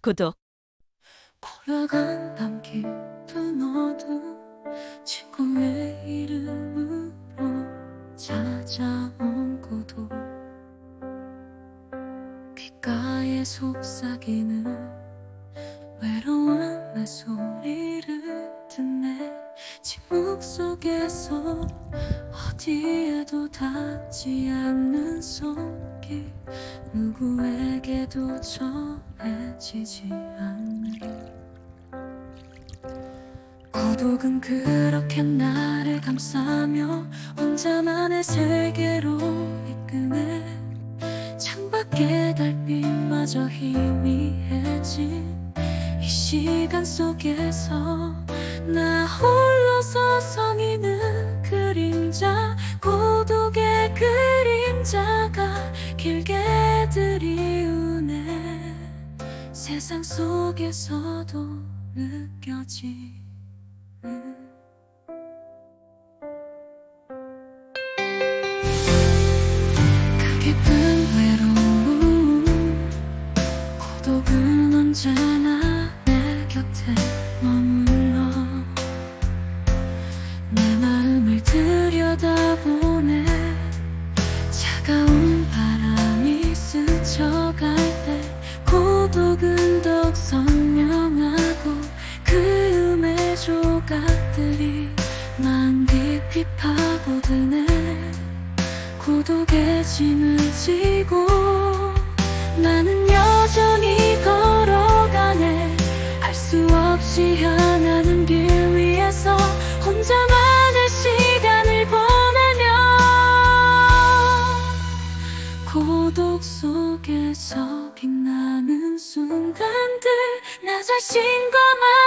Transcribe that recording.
구독. 고요한 밤 깊은 어둠 친구의 이름으로 찾아온 고독 귓가에 속삭이는 외로운 내 소리를 듣네 침묵 속에서 어디에도 닿지 않는 손길 누구에게도 전해지지 않는 고독은 그렇게 나를 감싸며 혼자만의 세계로 이끄네. 창밖의 달빛마저 희미해진 이 시간 속에서 나 홀로 들이우네 세상 속에서도 그 깊은 외로움 고독은 언제나 내 곁에 머물러. 내 마음을 들여다보네 마음 깊이 파고드네. 고독의 짐을 지고 나는 여전히 걸어가네. 할수 없이 향하는 길 위에서 혼자만의 시간을 보내며 고독 속에서 빛나는 순간들 나 자신과 마주하는